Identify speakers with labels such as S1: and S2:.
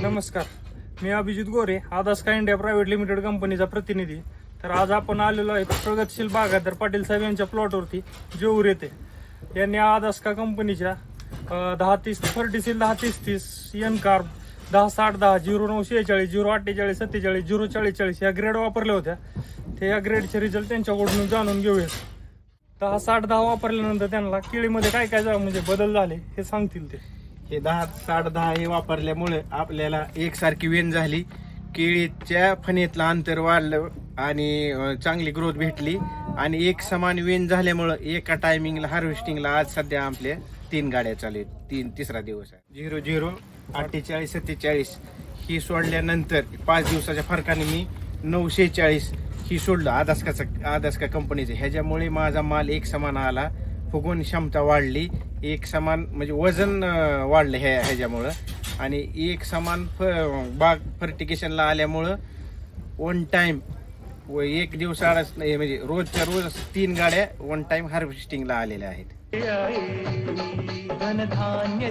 S1: नमस्कार. मी अभिजित गोरे आदास्का इंडिया प्रायव्हेट लिमिटेड कंपनीचा प्रतिनिधी. तर आज आपण आलेलो आहे प्रगतशील बागायतर पाटील साहेब यांच्या प्लॉटवरती जेऊर येते यांनी आदास्का कंपनीच्या दहा तीस फर्टिसिल दहा तीस तीस एन कार्ब दहा साठ दहा झिरो नऊ शेहेचाळीस झिरो अठ्ठेचाळीस सत्तेचाळीस झिरो चाळीस या ग्रेड वापरल्या होत्या. ते या ग्रेडचे रिझल्ट त्यांच्याकडून जाणून घेऊयात दहा साठ दहा वापरल्यानंतर त्यांना केळीमध्ये काय काय म्हणजे बदल झाले हे सांगतील ते.
S2: हे दहा साठ दहा हे वापरल्यामुळे आपल्याला एकसारखी वेन झाली. केळीच्या फणीतलं अंतर वाढलं आणि चांगली ग्रोथ भेटली. आणि एक समान वेन झाल्यामुळं एका टायमिंगला हार्वेस्टिंगला आज सध्या आपल्या तीन गाड्या चालू आहेत. तीन तिसरा दिवस आहे. झिरो झिरो अठ्ठेचाळीस सत्तेचाळीस ही सोडल्यानंतर पाच दिवसाच्या फरकाने मी नऊशे चाळीस ही सोडलं. आदास्काचा आदास्का कंपनीचं ह्याच्यामुळे माझा माल एक समान आला. फुगवण क्षमता वाढली एक समान म्हणजे वजन वाढलं ह्या ह्याच्यामुळं. आणि एक समान फ बाग फर्टिकेशनला आल्यामुळं वन टाईम व एक दिवस आडच नाही म्हणजे रोजच्या रोज तीन गाड्या वन टाईम हार्वेस्टिंगला आलेल्या आहेत.
S3: धनधान्य